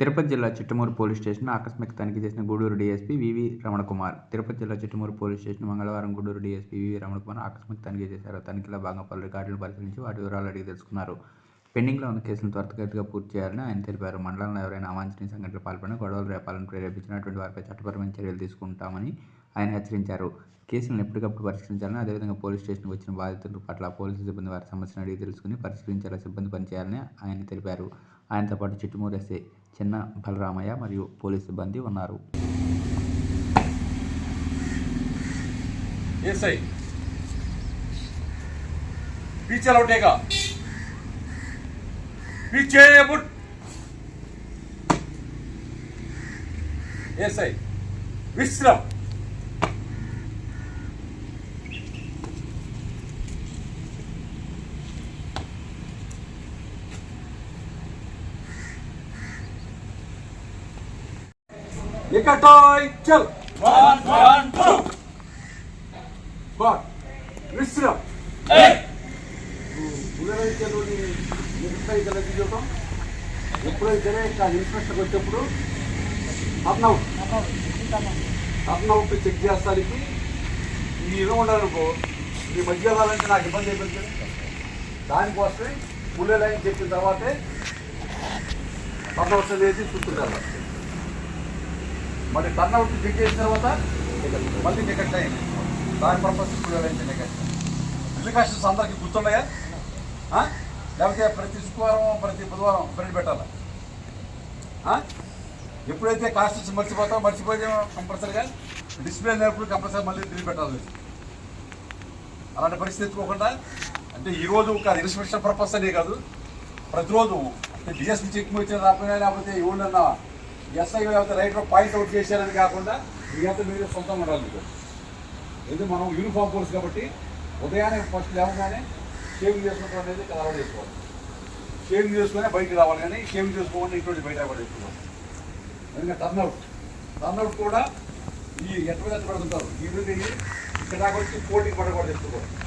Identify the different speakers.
Speaker 1: తిరుపతి జిల్లా Chittamuru police station ఆకస్మిక తనిఖీ చేసిన Gudur DSP V V Ramanakumar. Tirupati జిల్లా చిట్టమూరు పోలీస్ స్టేషన్ మంగళవారం గూడూరు డీఎస్పీ వివి రమణకుమార్ ఆకస్మిక తనిఖీ చేశారు. తనిఖీలో భాగంగా పలు రికార్డులను పరిశీలించి వాటి వివరాలు అడిగి తెలుసుకున్నారు. పెండింగ్లో ఉన్న కేసులను త్వరితగతిగా పూర్తి చేయాలని ఆయన తెలిపారు. మండలంలో ఎవరైనా అవాంఛనీయ సంఘటనలు పాల్పడిన గొడవలు రేపాలను ప్రేరేపించినటువంటి వారిపై చట్టపరమైన చర్యలు తీసుకుంటామని ఆయన హెచ్చరించారు. కేసులను ఎప్పటికప్పుడు పరిష్కరించాలని అదేవిధంగా పోలీస్ స్టేషన్కి వచ్చిన బాధితుల పట్ల పోలీసు సిబ్బంది వారి సమస్యను అడిగి తెలుసుకుని పరిష్కరించేలా సిబ్బంది పనిచేయాలని ఆయన తెలిపారు. ఆయనతో పాటు చిట్టుమూరు ఎస్ఐ చిన్న బలరామయ్య మరియు పోలీస్ సిబ్బంది ఉన్నారు.
Speaker 2: पीछे ऐसे विश्रम। चल। One one two. विश्रम। हम्म, चलो नहीं ఎప్పుడైతే లగ్గి చూడటం ఎప్పుడైతే ఇన్స్పెక్టర్ వచ్చేప్పుడు టర్న్అవుట్ టర్న్అవుట్ చెక్ చేస్తానికి ఈ ఇల్లు ఉండాలనుకో ఈ మధ్య వెళ్ళాలంటే నాకు ఇబ్బంది అయిపోతుంది దానికోసమే పుల్లె లైన్ చెప్పిన తర్వాతే టర్న్అవుట్ అనేది చూస్తుంటారు మరి టర్నౌట్ చెక్ చేసిన తర్వాత మళ్ళీ టికెట్ లైన్. దాని పర్పస్ ఇప్పుడు టికెట్ అప్లికేషన్స్ అందరికి గుర్తున్నాయా లేకపోతే ప్రతి శుక్రవారం ప్రతి బుధవారం ప్రింట్ పెట్టాలా? ఎప్పుడైతే కాస్ట్యూమ్స్ మర్చిపోతామో మర్చిపోతే కంపల్సరీగా డిస్ప్లే లేనప్పుడు కంపల్సరీ మళ్ళీ తిరిగి పెట్టాలి. అలాంటి పరిస్థితి ఎత్తుకోకుండా అంటే ఈరోజు ఒక ఇన్స్పెక్షన్ పర్పస్ అనే కాదు ప్రతిరోజు డిఎస్పీ చెక్ వచ్చిన రాకుండా లేకపోతే ఎవరన్నా ఎస్ఐ లేకపోతే రైట్లో పాయింట్ అవుట్ చేశారని కాకుండా మీరంతా మీరే సొంతంగా ఉండాలి. మీకు ఎందుకు? మనం యూనిఫామ్ కోర్స్ కాబట్టి ఉదయాన్నే ఫస్ట్ లేవగానే షేవింగ్ చేసుకోవడం అనేది అలవాటు చేసుకోవాలి షేవింగ్ చేసుకునే బయటకు రావాలి కానీ షేవింగ్ చేసుకోకుండా ఇటువంటి బయట అలవాటు చేసుకోవాలి ఎందుకంటే టర్న్అవుట్ టర్న్అవుట్ కూడా ఈ ఎట్లా పెడుతుంటారు ఈ నుండి ఇక్కడ వచ్చి పోటీకి పడకూడదు చెప్పుకోవాలి